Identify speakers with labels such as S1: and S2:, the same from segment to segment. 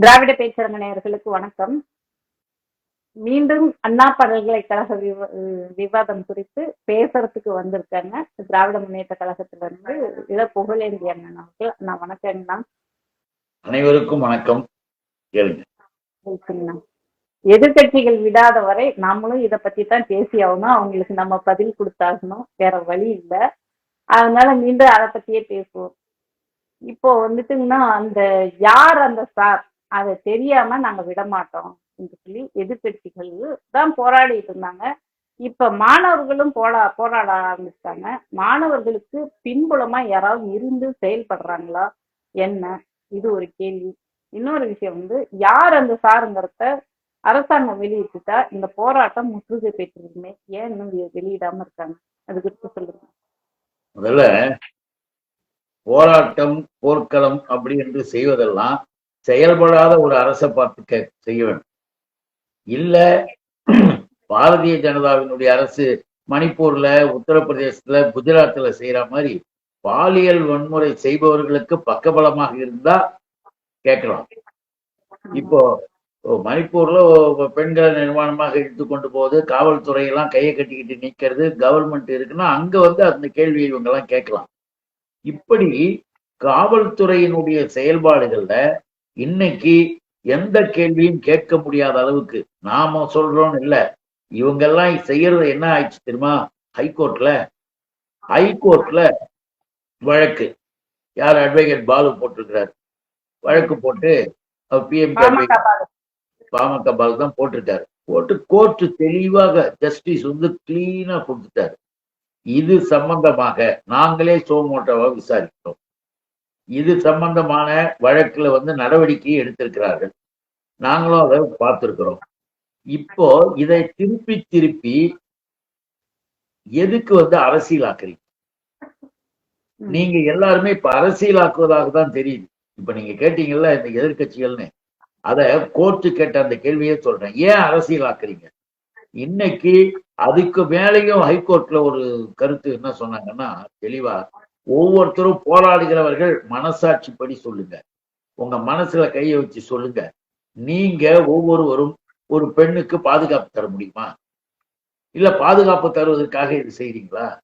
S1: திராவிட பேச்சரங்க நேயர்களுக்கு வணக்கம். மீண்டும் அண்ணா பல்கலைக்கழக விவ- விவாதம் குறித்து பேசுறதுக்கு வந்திருக்காங்க. திராவிட முன்னேற்ற கழகத்துல இருந்து இத புகழேந்தி அண்ணன் அவர்கள். நான் வணக்கங்கண்ணா
S2: அனைவருக்கும் வணக்கம்.
S1: எதிர்கட்சிகள் விடாத வரை நாமளும் இத பத்தி தான் பேசி ஆகணும். அவங்களுக்கு நம்ம பதில் கொடுத்தாகணும். வேற வழி இல்லை. அதனால மீண்டும் அதை பத்தியே பேசுவோம். இப்போ வந்துட்டுங்கன்னா அந்த யார் அந்த சார்? அதை தெரியாம நாங்க விட மாட்டோம் என்று சொல்லி எதிர்கட்சிகள் தான் போராடிட்டு இருந்தாங்க. இப்ப மாணவர்களும் போரா போராட ஆரம்பிச்சிட்டாங்க. மாணவர்களுக்கு பின்புலமா யாராவது இருந்து செயல்படுறாங்களா? என்ன? இது ஒரு கேள்வி. இன்னொரு விஷயம் வந்து யார் அந்த சாருங்கிறத அரசாங்கம் வெளியிட்டுட்டா இந்த போராட்டம் முற்றுகை பெற்றிருக்குமே? ஏன் இன்னும் வெளியிடாம இருக்காங்க? அது குறித்து சொல்லுங்க.
S2: முதல்ல போராட்டம் போர்க்களம் அப்படி என்று செய்வதெல்லாம் செயல்படாத ஒரு அரசை பார்த்து கே- செய்ய வேண்டும். இல்ல பாரதிய ஜனதாவினுடைய அரசு மணிப்பூர்ல உத்தரப்பிரதேசத்துல குஜராத்ல செய்யற மாதிரி பாலியல் வன்முறை செய்பவர்களுக்கு பக்கபலமாக இருந்தா கேட்கலாம். இப்போ மணிப்பூர்ல பெண்களை நிர்வாணமாக இழுத்து கொண்டு போகுது காவல்துறையெல்லாம் கையை கட்டிக்கிட்டு நிக்கிறது கவர்மெண்ட் இருக்குன்னா அங்க வந்து அந்த கேள்வியை இவங்க எல்லாம் கேட்கலாம். இப்படி காவல்துறையினுடைய செயல்பாடுகள்ல இன்னைக்கு எந்த கேள்வியும் கேட்க முடியாத அளவுக்கு நாம சொல்றோம் இல்ல. இவங்கெல்லாம் செய்யறது என்ன ஆயிடுச்சு தெரியுமா? ஹைகோர்ட்ல ஹைகோர்ட்ல வழக்கு. யார் அட்வொகேட் பாலு போட்டிருக்கிறார்? வழக்கு போட்டு பிஎம்.
S1: பாமக
S2: பால். தான் போட்டிருக்காரு. போட்டு கோர்ட் தெளிவாக ஜஸ்டிஸ் வந்து கிளீனா கொடுத்துட்டாரு. இது சம்பந்தமாக நாங்களே சோமோட்டோவா விசாரிக்கிறோம். இது சம்பந்தமான வழக்குல வந்து நடவடிக்கை எடுத்திருக்கிறார்கள். நாங்களும் அதை பார்த்திருக்கிறோம். இப்போ இதை திருப்பி திருப்பி எதுக்கு வந்து அரசியலாக்குறீங்க. நீங்க எல்லாருமே இப்ப அரசியலாக்குவதாக தான் தெரியுது. இப்ப நீங்க கேட்டீங்கல்ல இந்த எதிர்க்கட்சிகள்னு. அத கோர்ட்டு கேட்ட அந்த கேள்வியே சொல்றேன். ஏன் அரசியலாக்குறீங்க? இன்னைக்கு அதுக்கு மேலேயும் ஹைகோர்ட்ல ஒரு கருத்து என்ன சொன்னாங்கன்னா தெளிவா ஒவ்வொருத்தரும் போராடுகிறவர்கள் மனசாட்சி படி சொல்லுங்க. உங்க மனசுல கையை வச்சு சொல்லுங்க. நீங்க ஒவ்வொருவரும் ஒரு பெண்ணுக்கு பாதுகாப்பு தர முடியுமா? இல்ல பாதுகாப்பு தருவதற்காக இது செய்றீங்களா?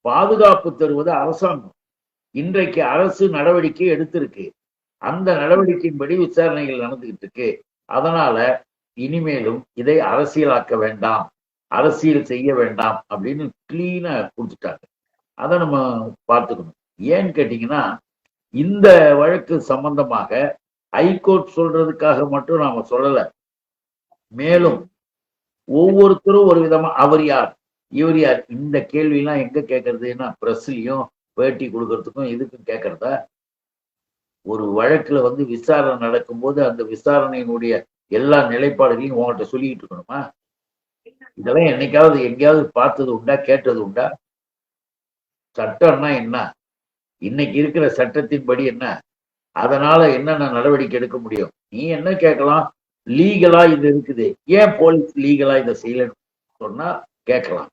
S2: பாதுகாப்பு தருவது அரசாங்கம். இன்றைக்கு அரசு நடவடிக்கை எடுத்திருக்கு. அந்த நடவடிக்கையின்படி விசாரணைகள் நடந்துகிட்டு இருக்கு. அதனால இனிமேலும் இதை அரசியலாக்க வேண்டாம். அரசியல் செய்ய வேண்டாம் அப்படின்னு கிளீனா கொடுத்துட்டாங்க. அதை நம்ம பார்த்துக்கணும். ஏன்னு கேட்டீங்கன்னா இந்த வழக்கு சம்பந்தமாக ஹைகோர்ட் சொல்றதுக்காக மட்டும் நாம சொல்லல. மேலும் ஒவ்வொருத்தரும் ஒரு விதமா அவர் யார்? இவர் யார்? இந்த கேள்வியெல்லாம் எங்க கேட்கறதுன்னா பிரஸ்லயும் பேட்டி கொடுக்கறதுக்கும் இதுக்கும் கேட்கறதா? ஒரு வழக்குல வந்து விசாரணை நடக்கும்போது அந்த விசாரணையினுடைய எல்லா நிலைப்பாடுகளையும் உங்கள்கிட்ட சொல்லிக்கிட்டு இருக்கணுமா? இதெல்லாம் என்னைக்காவது எங்கேயாவது பார்த்தது உண்டா? கேட்டது உண்டா? சட்டம்னா என்ன? இன்னைக்கு இருக்கிற சட்டத்தின்படி என்ன? அதனால என்னென்ன நடவடிக்கை எடுக்க முடியும்? நீ என்ன கேட்கலாம்? லீகலா இது இருக்குது. ஏன் போலீஸ் லீகலா இதை செய்யலன்னு சொன்னா கேட்கலாம்.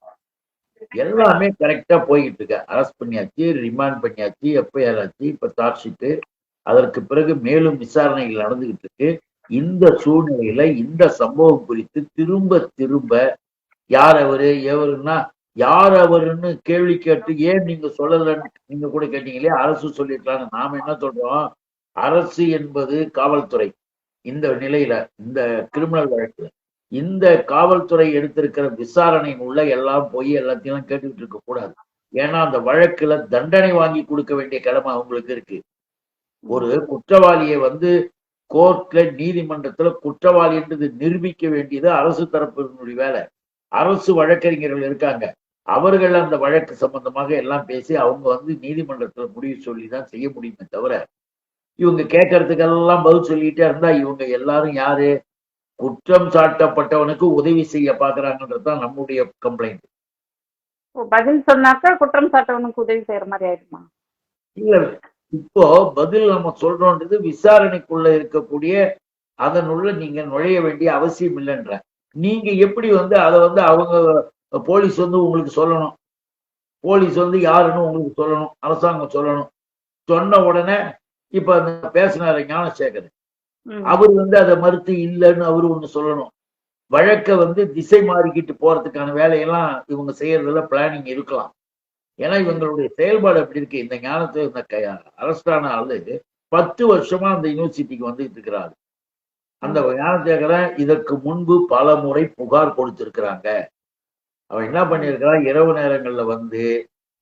S2: எல்லாமே கரெக்டா போய்கிட்டு இருக்க. அரெஸ்ட் பண்ணியாச்சு ரிமாண்ட் பண்ணியாச்சு எஃப்ஐஆர் ஆச்சு இப்ப சார்ஜ் அதற்கு பிறகு மேலும் விசாரணைகள் நடந்துகிட்டு இருக்கு. இந்த சூழ்நிலையில இந்த சம்பவம் குறித்து திரும்ப திரும்ப யார் அவரு எவருன்னா யார் அவருன்னு கேள்வி கேட்டு ஏன் நீங்க சொல்லலன்னு நீங்க கூட கேட்டீங்களே அரசு சொல்லியிருக்காங்க நாம என்ன சொல்றோம்? அரசு என்பது காவல்துறை. இந்த நிலையில இந்த கிரிமினல் வழக்குல இந்த காவல்துறை எடுத்திருக்கிற விசாரணையின் உள்ள எல்லாம் போய் எல்லாத்தையும் கேட்டுக்கிட்டு இருக்க கூடாது. ஏன்னா அந்த வழக்குல தண்டனை வாங்கி கொடுக்க வேண்டிய கடமை அவங்களுக்கு இருக்கு. ஒரு குற்றவாளியை வந்து கோர்ட்ல நீதிமன்றத்துல குற்றவாளின்றது நிரூபிக்க வேண்டியது அரசு தரப்பினுடைய வேலை. அரசு வழக்கறிஞர்கள் இருக்காங்க. அவர்கள் அந்த வழக்கு சம்பந்தமாக எல்லாம் பேசி அவங்க வந்து நீதிமன்றத்துல முடிவு சொல்லி தான் செய்ய முடியுமே தவிர இவங்க கேட்கறதுக்கெல்லாம் பதில் சொல்லிட்டே இருந்தா இவங்க எல்லாரும் யாரு? குற்றம் சாட்டப்பட்டவனுக்கு உதவி செய்ய பாக்குறாங்கன்றது தான் நம்முடைய கம்ப்ளைண்ட்
S1: பதில் சொன்னாக்கா குற்றம் சாட்டவனுக்கு உதவி செய்யற மாதிரி ஆயிடுமா?
S2: இல்ல இப்போ பதில் நம்ம சொல்றோன்றது விசாரணைக்குள்ள இருக்கக்கூடிய அதனுள்ள நீங்க நுழைய வேண்டிய அவசியம் இல்லைன்ற. நீங்க எப்படி வந்து அதை வந்து அவங்க போலீஸ் வந்து உங்களுக்கு சொல்லணும். போலீஸ் வந்து யாருன்னு உங்களுக்கு சொல்லணும். அரசாங்கம் சொல்லணும். சொன்ன உடனே இப்ப அந்த பேசினாரு ஞானசேகர்
S1: ம்.
S2: அவர் வந்து அதை மறுத்து இல்லைன்னு அவரு ஒண்ணு சொல்லணும். வழக்க வந்து திசை மாறிக்கிட்டு போறதுக்கான வேலையெல்லாம் இவங்க செய்யறதுல பிளானிங் இருக்கலாம். ஏன்னா இவங்களுடைய செயல்பாடு அப்படி இருக்கு? இந்த ஞானத்தை இந்த அரஸ்டான ஆளு பத்து வருஷமா அந்த யூனிவர்சிட்டிக்கு வந்துட்டு இருக்கிறாரு. அந்த ஞானசேகரன் இதற்கு முன்பு பல முறை புகார் கொடுத்திருக்கிறாங்க. அவன் என்ன பண்ணியிருக்கிறா இரவு நேரங்களில் வந்து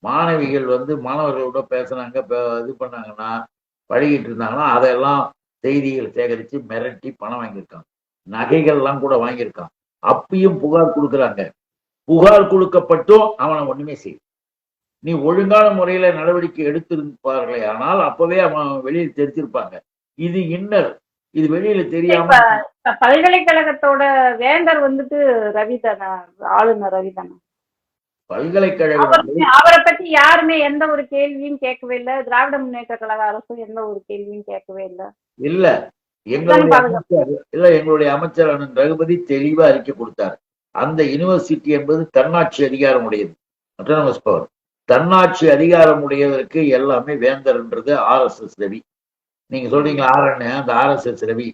S2: மாணவிகள் வந்து மாணவர்களோட பேசுனாங்க இது பண்ணாங்கன்னா பழகிட்டு இருந்தாங்கன்னா அதெல்லாம் செய்திகள் சேகரித்து மிரட்டி பணம் வாங்கியிருக்கான் நகைகள்லாம் கூட வாங்கியிருக்கான் அப்பயும் புகார் கொடுக்குறாங்க. புகார் கொடுக்கப்பட்டும் அவனை ஒண்ணுமே செய் நீ ஒழுங்கான முறையில நடவடிக்கை எடுத்திருப்பார்களே ஆனால் அப்பவே அவன் வெளியில் தெரிஞ்சிருப்பாங்க. இது இன்னர். இது வெளியில தெரியாம
S1: பல்கலைக்கழகத்தோட வேந்தர் வந்துட்டு ரவி தானே? ஆளுநர் ரவி தானே?
S2: பல்கலைக்கழகம்
S1: அவரை பத்தி யாருமே எந்த ஒரு கேள்வியும் கேட்கவே இல்லை. திராவிட முன்னேற்ற கழக அரசும் எந்த ஒரு கேள்வியும் கேட்கவே இல்லை.
S2: இல்ல. எங்களுடைய இல்ல எங்களுடைய அமைச்சர் அண்ணன் ரகுபதி தெளிவா அறிக்கை கொடுத்தார். அந்த யூனிவர்சிட்டி என்பது தன்னாட்சி அதிகாரம் உடையது அட்டானமஸ் பவர். தன்னாட்சி அதிகாரம் உடையதற்கு எல்லாமே வேந்தர்ன்றது ஆர் எஸ் எஸ் ரவி. நீங்க சொல்றீங்க ஆர்என் அந்த ஆர் எஸ் எஸ் ரவி.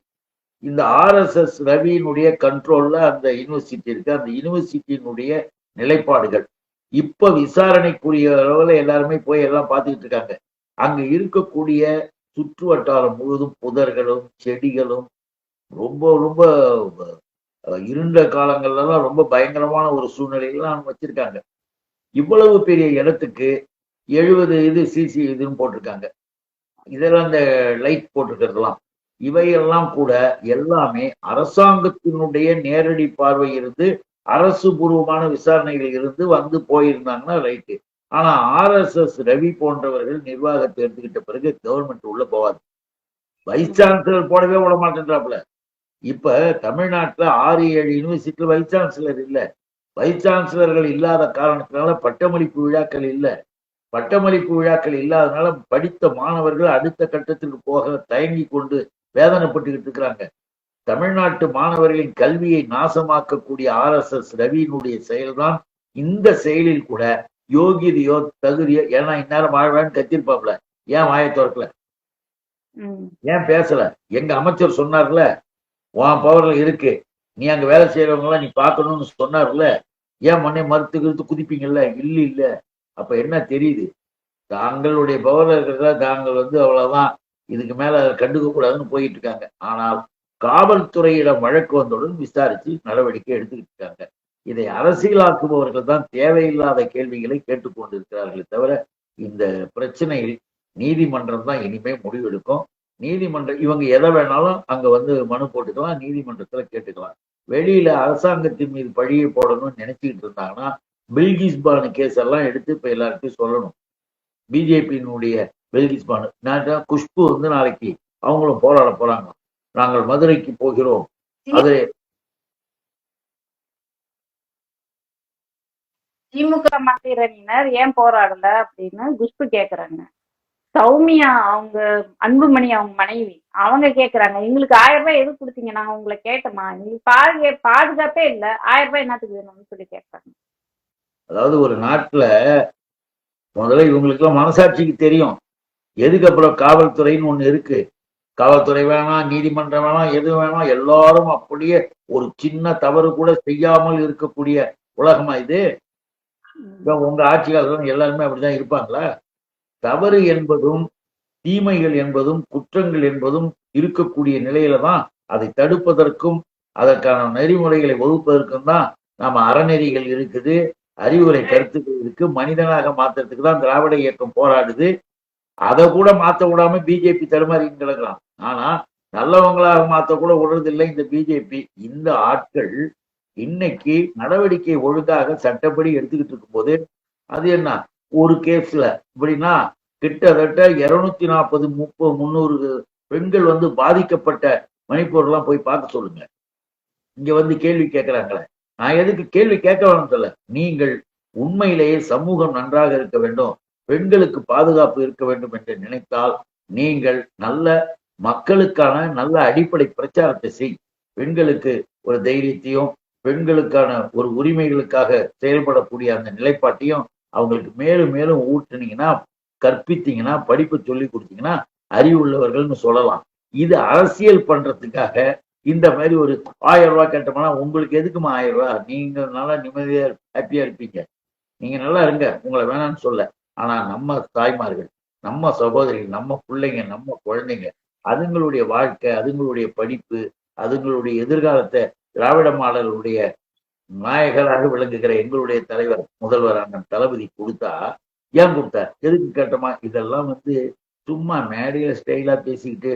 S2: இந்த ஆர் எஸ் எஸ் ரவியினுடைய கண்ட்ரோல்ல அந்த யூனிவர்சிட்டி இருக்கு. அந்த யூனிவர்சிட்டியினுடைய நிலைப்பாடுகள். இப்ப விசாரணைக்குரிய அளவுல எல்லாருமே போய் எல்லாம் பார்த்துக்கிட்டு இருக்காங்க. அங்க இருக்கக்கூடிய சுற்று வட்டாரம் முழுவதும் புதர்களும் செடிகளும் ரொம்ப ரொம்ப இருண்ட காலங்கள்லாம் ரொம்ப பயங்கரமான ஒரு சூழ்நிலையெல்லாம் வச்சிருக்காங்க. இவ்வளவு பெரிய இடத்துக்கு எழுபது இது சிசி இதுன்னு போட்டிருக்காங்க. இதெல்லாம் இந்த லைட் போட்டிருக்கிறதுலாம் இவையெல்லாம் கூட எல்லாமே அரசாங்கத்தினுடைய நேரடி பார்வை இருந்து அரசு பூர்வமான விசாரணைகள் இருந்து வந்து போயிருந்தாங்கன்னா ரைட்டு ஆனா ஆர்எஸ்எஸ் ரவி போன்றவர்கள் நிர்வாகத்தை எடுத்துக்கிட்ட பிறகு கவர்மெண்ட் உள்ள போகாது. வைஸ் சான்சலர் போடவே விட மாட்டேன்றாப்புல. இப்ப தமிழ்நாட்டுல ஆறு ஏழு யூனிவர்சிட்டியில் வைஸ் சான்சலர் இல்ல. வைஸ் சான்சலர்கள் இல்லாத காரணத்தினால பட்டமளிப்பு விழாக்கள் இல்ல. பட்டமளிப்பு விழாக்கள் இல்லாதனால படித்த மாணவர்கள் அடுத்த கட்டத்திற்கு போக தயங்கி கொண்டு வேதனைப்பட்டுக்கிட்டு இருக்கிறாங்க. தமிழ்நாட்டு மாணவர்களின் கல்வியை நாசமாக்கக்கூடிய ஆர் எஸ் எஸ் ரவியினுடைய செயல்தான் இந்த செயலில் கூட யோகியதையோ தகுதியோ ஏன்னா இந்நேரம் வாழ்வான்னு கத்திருப்பாப்ல ஏன் வாயை திறக்கல. ஏன் பேசல? எங்க அமைச்சர் சொன்னார்ல உன் பவர்ல இருக்கு. நீ அங்க வேலை செய்யறவங்க எல்லாம் நீ பார்க்கணும்னு சொன்னார்ல. ஏன் மண்ணை மறுத்து கிறுத்து குதிப்பீங்கல்ல? இல்ல இல்ல. அப்ப என்ன தெரியுது? தாங்களுடைய பவர்ல இருக்கிறதா தாங்கள் வந்து அவ்வளவுதான் இதுக்கு மேல அதை கண்டுக்க கூடாதுன்னு போயிட்டு இருக்காங்க ஆனால் காவல்துறையிடம் வழக்கு வந்தவுடன் விசாரிச்சு நடவடிக்கை எடுத்துக்கிட்டு இருக்காங்க. இதை அரசியலாக்குபவர்கள் தான் தேவையில்லாத கேள்விகளை கேட்டுக்கொண்டிருக்கிறார்களே தவிர இந்த பிரச்சனையில் நீதிமன்றம் தான் இனிமே முடிவெடுக்கும். நீதிமன்றம் இவங்க எதை வேணாலும் அங்க வந்து மனு போட்டுக்கலாம் நீதிமன்றத்துல கேட்டுக்கலாம். வெளியில அரசாங்கத்தின் மீது பழியை போடணும்னு நினைச்சுக்கிட்டு இருந்தாங்கன்னா பில்கிஸ் பானு கேஸ் எல்லாம் எடுத்து இப்ப எல்லாருக்கும் சொல்லணும். பிஜேபியினுடைய பில்கிஸ் பானு நான் குஷ்பு வந்து நாளைக்கு அவங்களும் போராட போறாங்க. நாங்கள் மதுரைக்கு போகிறோம். அது
S1: திமுக மந்திரணியினர் ஏன் போராடல அப்படின்னு குஷ்பு கேக்குறாங்க. சௌமியா அவங்க அன்புமணி அவங்க மனைவி அவங்க கேக்குறாங்க. எங்களுக்கு ஆயிரம் ரூபாய் எதுக்கு கொடுத்தீங்க? நாங்க உங்களை கேட்டோமா? எங்களுக்கு பாதுகா பாதுகாப்பே இல்ல. ஆயிரம் ரூபாய் என்னத்துக்கு வேணும்னு சொல்லி கேட்கறாங்க
S2: அதாவது ஒரு நாட்டுல முதல்ல இவங்களுக்குலாம் மனசாட்சிக்கு தெரியும். எதுக்கு அப்புறம் காவல்துறைன்னு ஒண்ணு இருக்கு. காவல்துறை வேணாம் நீதிமன்றம் வேணாம் எது வேணாம் எல்லாரும் அப்படியே ஒரு சின்ன தவறு கூட செய்யாமல் இருக்கக்கூடிய உலகமா இது? உங்க ஆட்சி காலத்துல எல்லாருமே அப்படிதான் இருப்பாங்களா? தவறு என்பதும் தீமைகள் என்பதும் குற்றங்கள் என்பதும் இருக்கக்கூடிய நிலையில தான் அதை தடுப்பதற்கும் அதற்கான நெறிமுறைகளை வகுப்பதற்கும் தான் நாம அறநெறிகள் இருக்குது. அறிவுரை கருத்துக்கள் இருக்கு மனிதனாக மாத்துறதுக்கு தான் திராவிட இயக்கம் போராடுது. அதை கூட மாத்த விடாம பிஜேபி தடுமாறின்னு கிடக்கலாம் ஆனா நல்லவங்களாக மாத்த கூட விடுறதில்லை இந்த பிஜேபி இந்த ஆட்கள் இன்னைக்கு நடவடிக்கை ஒழுங்காக சட்டப்படி எடுத்துக்கிட்டு இருக்கும்போது அது என்ன? ஒரு கேஸ்ல இப்படின்னா கிட்டத்தட்ட இருநூத்தி நாற்பது முப்பது முந்நூறு பெண்கள் வந்து பாதிக்கப்பட்ட மணிப்பூர்லாம் போய் பார்க்க சொல்லுங்க. இங்க வந்து கேள்வி கேட்கிறாங்களே. நான் எதுக்கு கேள்வி கேட்க வேணும் சொல்ல நீங்கள் உண்மையிலேயே சமூகம் நன்றாக இருக்க வேண்டும் பெண்களுக்கு பாதுகாப்பு இருக்க வேண்டும் என்று நினைத்தால் நீங்கள் நல்ல மக்களுக்கான நல்ல அடிப்படை பிரச்சாரத்தை செய். பெண்களுக்கு ஒரு தைரியத்தையும் பெண்களுக்கான ஒரு உரிமைகளுக்காக செயல்படக்கூடிய அந்த நிலைப்பாட்டையும் அவங்களுக்கு மேலும் மேலும் ஊட்டுனீங்கன்னா கற்பித்தீங்கன்னா படிப்பு சொல்லி கொடுத்தீங்கன்னா அறிவுள்ளவர்கள்னு சொல்லலாம். இது அரசியல் பண்றதுக்காக இந்த மாதிரி ஒரு ஆயிரம் ரூபாய் கேட்டோம்னா உங்களுக்கு எதுக்குமா ஆயிரம் ரூபாய்? நீங்க நல்லா நிம்மதியா ஹாப்பியா இருப்பீங்க. நீங்க நல்லா இருங்க. உங்களை வேணாம்னு சொல்ல. ஆனா நம்ம தாய்மார்கள் நம்ம சகோதரிகள் நம்ம பிள்ளைங்க நம்ம குழந்தைங்க அதுங்களுடைய வாழ்க்கை அதுங்களுடைய படிப்பு அதுங்களுடைய எதிர்காலத்தை திராவிட மாடலுடைய நாயகராக விளங்குகிற எங்களுடைய தலைவர் முதல்வர் அண்ணன் தளபதி கொடுத்தா ஏன் கொடுத்தார்? எதுக்கு கேட்டோமா? இதெல்லாம் வந்து சும்மா மேடையில ஸ்டைலா பேசிக்கிட்டு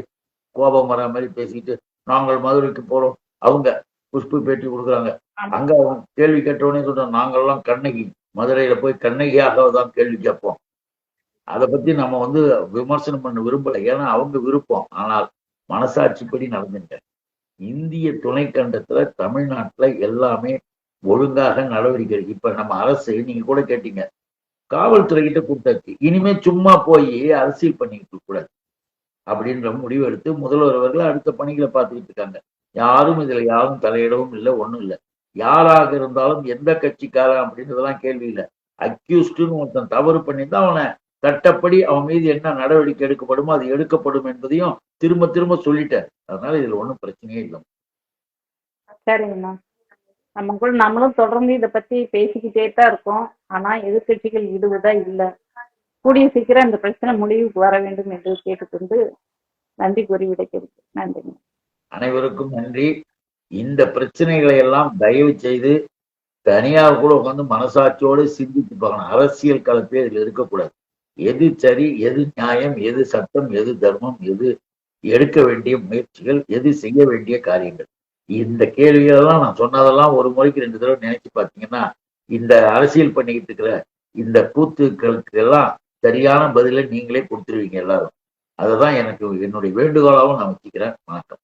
S2: கோபம் வரா மாதிரி பேசிக்கிட்டு நாங்கள் மதுரைக்கு போறோம். அவங்க புஷ்பு பேட்டி கொடுக்குறாங்க. அங்க அவங்க கேள்வி கேட்டவொடனே சொல்றோம் நாங்கெல்லாம் கண்ணகி மதுரையில போய் கண்ணகியாக தான் கேள்வி கேட்போம். அதை பத்தி நம்ம வந்து விமர்சனம் பண்ண விரும்பல. ஏன்னா அவங்க விருப்பம். ஆனால் மனசாட்சிப்படி நடந்துங்க. இந்திய துணைக்கண்டத்துல தமிழ்நாட்டுல எல்லாமே ஒழுங்காக நடவடிக்கை. இப்ப நம்ம அரசு நீங்க கூட கேட்டீங்க காவல்துறை கிட்ட கொடுத்தாச்சு இனிமே சும்மா போய் அரசியல் பண்ணிக்கிட்டு கூடாது. அப்படின்ற முடிவு எடுத்து முதல்வர் அவர்கள் அடுத்த பணிகளை பார்த்துக்கிட்டு இருக்காங்க. யாரும் இதுல யாரும் தலையிடவும் இல்லை ஒண்ணும் இல்லை. யாராக இருந்தாலும் எந்த கட்சிக்காரன் அப்படின்றதெல்லாம் கேள்வி இல்லை. அக்யூஸ்டுன்னு ஒருத்தன் தவறு பண்ணியிருந்தா அவனை சட்டப்படி அவன் மீது என்ன நடவடிக்கை எடுக்கப்படுமோ அது எடுக்கப்படும் என்பதையும் திரும்ப திரும்ப சொல்லிட்டார். அதனால இதுல ஒன்றும் பிரச்சனையே இல்லை.
S1: சரிங்கண்ணா நம்ம கூட நம்மளும் தொடர்ந்து இதை பத்தி பேசிக்கிட்டே தான் இருக்கோம். ஆனா எதிர்க்கட்சிகள் ஈடுபதா இல்லை. கூடிய சீக்கிரம் இந்த பிரச்சனை முடிவுக்கு வர வேண்டும் என்று கேட்டுக்கொண்டு நன்றி கூறி விடைக்கிறது நன்றி.
S2: அனைவருக்கும் நன்றி. இந்த பிரச்சனைகளை எல்லாம் தயவு செய்து தனியார் கூட உட்காந்து மனசாட்சியோடு சிந்தித்து பார்க்கணும். அரசியல் கலப்பே இதில் இருக்கக்கூடாது. எது சரி எது நியாயம் எது சட்டம் எது தர்மம் எது எடுக்க வேண்டிய முயற்சிகள் எது செய்ய வேண்டிய காரியங்கள். இந்த கேள்விகளெல்லாம் நான் சொன்னதெல்லாம் ஒரு முறைக்கு ரெண்டு தடவை நினைச்சு பார்த்தீங்கன்னா இந்த அரசியல் பண்ணிக்கிட்டு இருக்கிற இந்த கூத்துக்களுக்கு எல்லாம் சரியான பதிலை நீங்களே கொடுத்துருவீங்க எல்லாரும். அதுதான் எனக்கு என்னுடைய வேண்டுகோளாகவும் நான் வச்சுக்கிறேன். வணக்கம்.